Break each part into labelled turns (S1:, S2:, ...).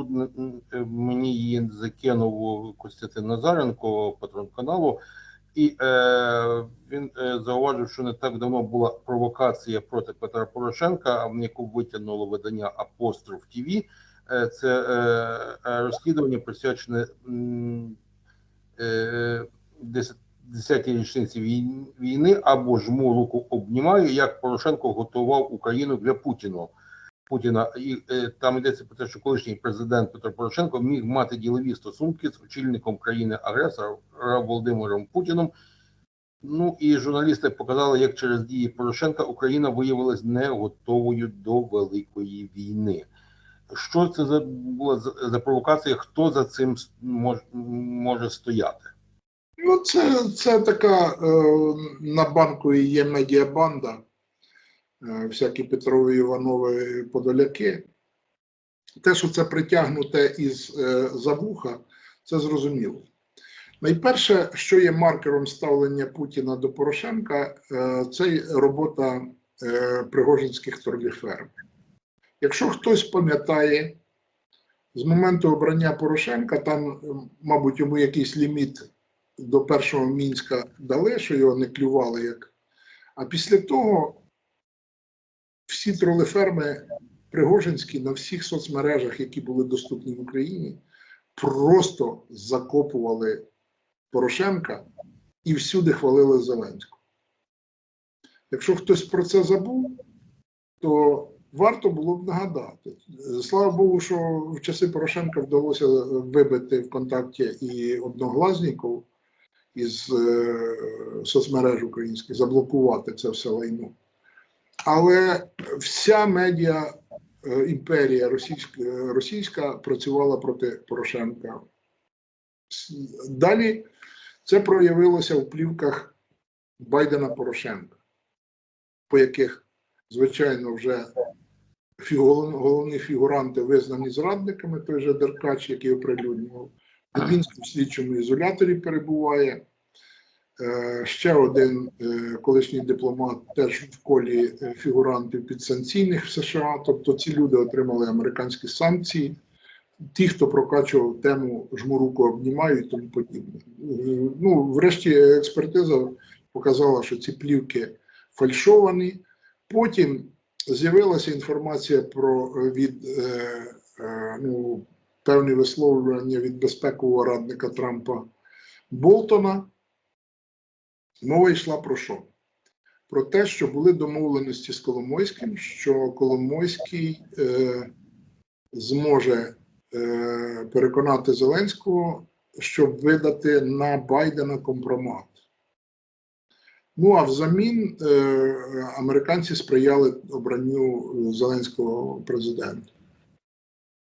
S1: м, мені її закинув Костянтин Назаренко, патрон каналу, і е, він е, зауважив, що не так давно була провокація проти Петра Порошенка, яку витягнуло видання Апостроф ТВ. Е, це е, е, розслідування присвячене е, 10-й річниці війни або жму руку обнімаю, як Порошенко готував Україну для Путіна. Путіна і е, там йдеться про те, що колишній президент Петро Порошенко міг мати ділові стосунки з очільником країни-агресора Володимиром Путіном. Ну і журналісти показали, як через дії Порошенка Україна виявилась не готовою до великої війни. Що це за була за, провокація? Хто за цим мож, може стояти?
S2: Ну, це, це така е, на банку є медіабанда, всякі Петрові Іванови Подоляки. Те, що це притягнуте із е, за вуха, це зрозуміло. Найперше, що є маркером ставлення Путіна до Порошенка, е, це робота е, пригожинських торгіферм. Якщо хтось пам'ятає, з моменту обрання Порошенка, там, е, мабуть, йому якийсь ліміт до першого мінська дали, що його не клювали як. А після того всі тролеферми Пригожинські на всіх соцмережах, які були доступні в Україні, просто закопували Порошенка і всюди хвалили Зеленського. Якщо хтось про це забув, то варто було б нагадати. Слава Богу, що в часи Порошенка вдалося вибити ВКонтакті і одноглазників із е, соцмереж українських, заблокувати це все лайно. Але вся медіа е, імперія російська, російська працювала проти Порошенка. Далі це проявилося в плівках Байдена Порошенка, по яких, звичайно, вже головні фігуранти визнані зрадниками, той же Деркач, який оприлюднював. Дубінський в слідчому ізоляторі перебуває. Е, Ще один е, колишній дипломат теж в колі е, фігурантів підсанкційних в США. Тобто ці люди отримали американські санкції. Ті, хто прокачував тему жмуруку обнімаю і тому подібне. Ну, врешті, експертиза показала, що ці плівки фальшовані. Потім з'явилася інформація про від ну, певні висловлювання від безпекового радника Трампа Болтона. Мова йшла про що? Про те, що були домовленості з Коломойським, що Коломойський е, зможе е, переконати Зеленського, щоб видати на Байдена компромат. Ну а взамін е, американці сприяли обранню Зеленського президента.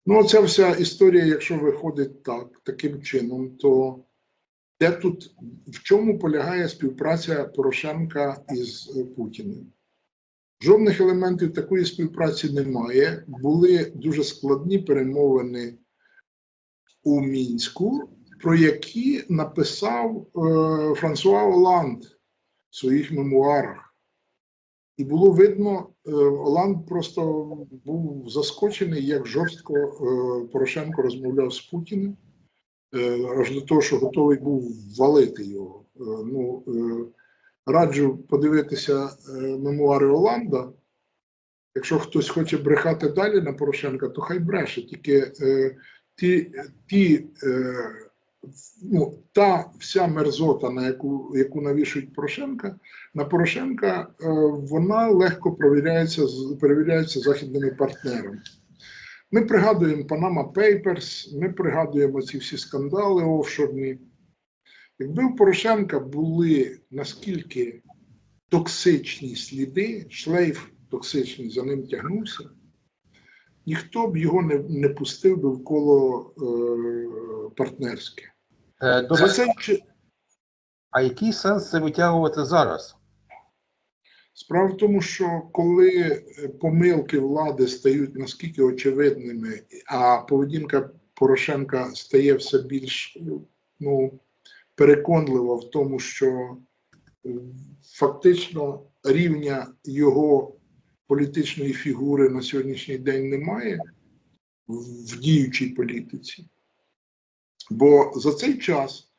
S2: Ну, оця вся історія, якщо виходить так, таким чином, то де тут в чому полягає співпраця Порошенка із е, Путіним? Жодних елементів такої співпраці немає. Були дуже складні перемовини у Мінську, про які написав е, Франсуа Оланд в своїх мемуарах. І було видно, е, Оланд просто був заскочений, як жорстко е, Порошенко розмовляв з Путіним, аж до того, що готовий був валити його. Е, Ну, е, раджу подивитися е, мемуари Оланда. Якщо хтось хоче брехати далі на Порошенка, то хай бреше. Тільки е, ті, ті е, ну, та вся мерзота, на яку, яку навішують Порошенка, на Порошенка е, вона легко перевіряється, перевіряється західними партнерами. Ми пригадуємо Panama Papers, ми пригадуємо ці всі скандали офшорні. Якби у Порошенка були наскільки токсичні сліди, шлейф токсичний за ним тягнувся, ніхто б його не, не пустив би в коло е, партнерське.
S1: Е,
S2: За
S1: добре,
S2: чи-
S1: а який сенс це витягувати зараз?
S2: Справа в тому, що коли е, помилки влади стають наскільки очевидними, а поведінка Порошенка стає все більш ну, переконлива в тому, що е, фактично рівня його політичної фігури на сьогоднішній день немає, в в діючій політиці. Бо за цей час,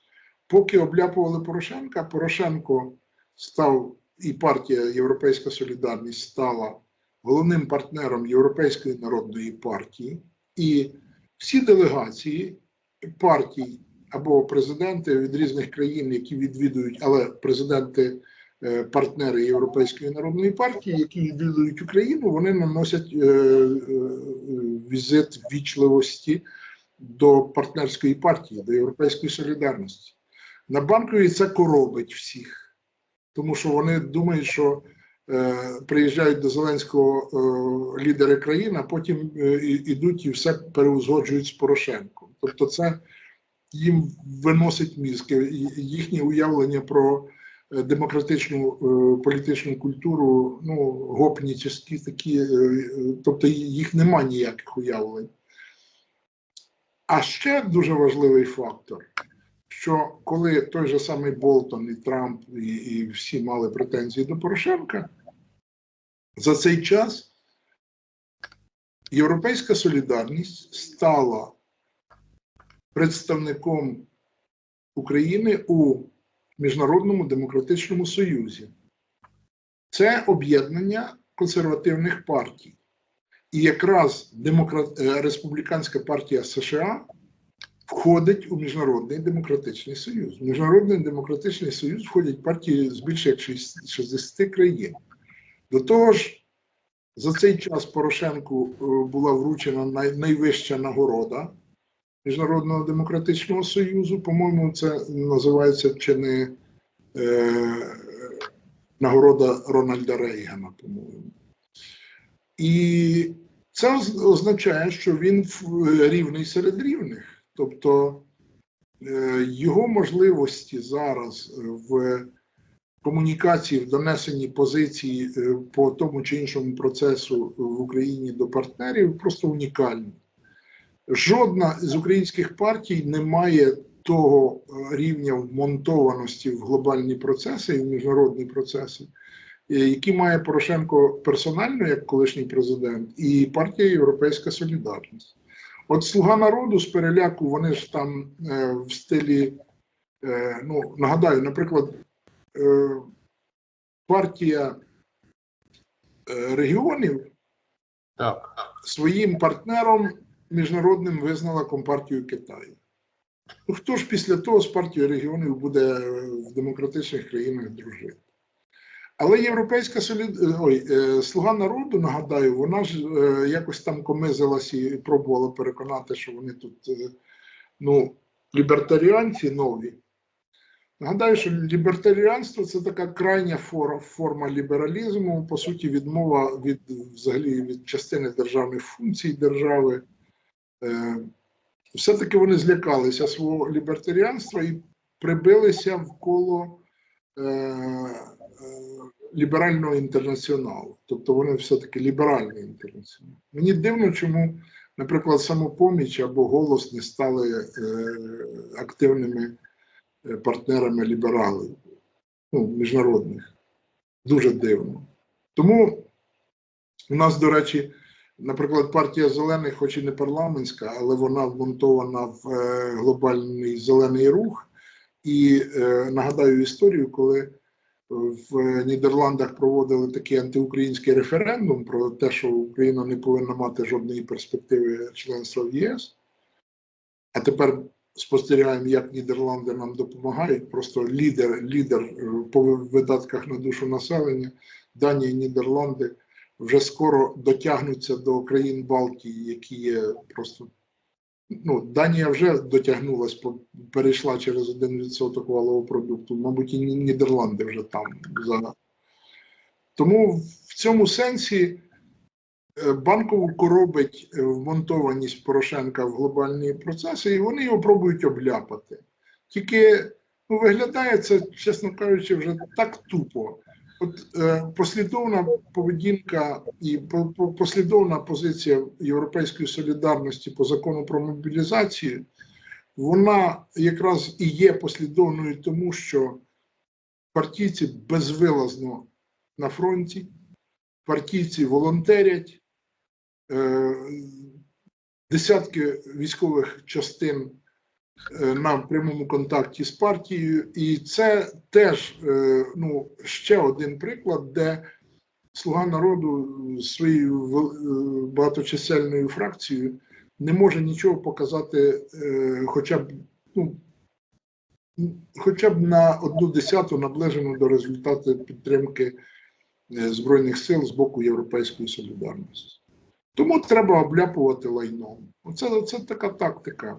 S2: поки обляпували Порошенка, Порошенко став і партія Європейська Солідарність стала головним партнером Європейської народної партії, і всі делегації партій або президенти від різних країн, які відвідують, але президенти. е, Партнери Європейської народної партії, які відвідують Україну, вони наносять е, е, візит вічливості до партнерської партії, до Європейської солідарності. На банковій це коробить всіх, тому що вони думають, що е, приїжджають до Зеленського е, лідери країн, а потім е, і- все переузгоджують з Порошенком. Тобто, це їм виносить мізки, і їхнє уявлення про е, демократичну е, політичну культуру, ну, гопні гопнічі такі, е, е, тобто їх нема ніяких уявлень. А ще дуже важливий фактор, що коли той же самий Болтон і Трамп і, і всі мали претензії до Порошенка, за цей час Європейська солідарність стала представником України у Міжнародному демократичному союзі. Це об'єднання консервативних партій. І якраз демократ... е, Республіканська партія США входить у Міжнародний демократичний союз. В Міжнародний демократичний союз входять партії з більше як 60 країн. До того ж, за цей час Порошенку е, була вручена найвища нагорода Міжнародного демократичного союзу. По-моєму, це називається чи не е... нагорода Рональда Рейгана, по-моєму. І це означає, що він рівний серед рівних. Тобто е, його можливості зараз е, в комунікації, в донесенні позиції е, по тому чи іншому процесу в Україні до партнерів просто унікальні. Жодна з українських партій не має того рівня вмонтованості в глобальні процеси і в міжнародні процеси, які має Порошенко персонально як колишній президент, і партія Європейська Солідарність. От Слуга народу з переляку, вони ж там е, в стилі, е, ну нагадаю, наприклад, е, партія е, регіонів
S1: Так.
S2: своїм партнером міжнародним визнала Компартію Китаю. Ну, хто ж після того з партією регіонів буде в демократичних країнах дружити? Але Європейська солід... Ой, е, Слуга народу, нагадаю, вона ж е, якось там комизилась і пробувала переконати, що вони тут е, ну, лібертаріанці нові. Нагадаю, що лібертаріанство це така крайня форма лібералізму, по суті, відмова від взагалі від частини державних функцій держави. Е, Все-таки вони злякалися свого лібертаріанства і прибилися в коло е, е, ліберального інтернаціоналу. Тобто вони все-таки ліберальний інтернаціонал. Мені дивно, чому, наприклад, самопоміч або голос не стали е, активними е, партнерами лібералів, ну, міжнародних. Дуже дивно. Тому у нас, до речі, наприклад, партія зелених, хоч і не парламентська, але вона вмонтована в е, глобальний зелений рух. І е, нагадаю історію, коли в Нідерландах проводили такий антиукраїнський референдум про те, що Україна не повинна мати жодної перспективи членства в ЄС. А тепер спостерігаємо, як Нідерланди нам допомагають. Просто лідер, лідер е, по видатках на душу населення, Данія і Нідерланди вже скоро дотягнуться до країн Балтії, які є просто. Ну, Данія вже дотягнулась, перейшла через 1% валового продукту, мабуть, і Нідерланди вже там. За... Тому в цьому сенсі е, банкову коробить е, вмонтованість Порошенка в глобальні процеси, і вони його пробують обляпати. Тільки ну, виглядає це, чесно кажучи, вже так тупо. От е, послідовна поведінка і по- по- послідовна позиція Європейської солідарності по закону про мобілізацію, вона якраз і є послідовною тому, що партійці безвилазно на фронті, партійці волонтерять, е, десятки військових частин на прямому контакті з партією, і це теж е, ну, ще один приклад, де Слуга народу своєю е, багаточисельною фракцією не може нічого показати, е, хоча б ну, хоча б на одну десяту наближену до результату підтримки е, Збройних сил з боку Європейської солідарності. Тому треба обляпувати лайном. Оце, це така тактика.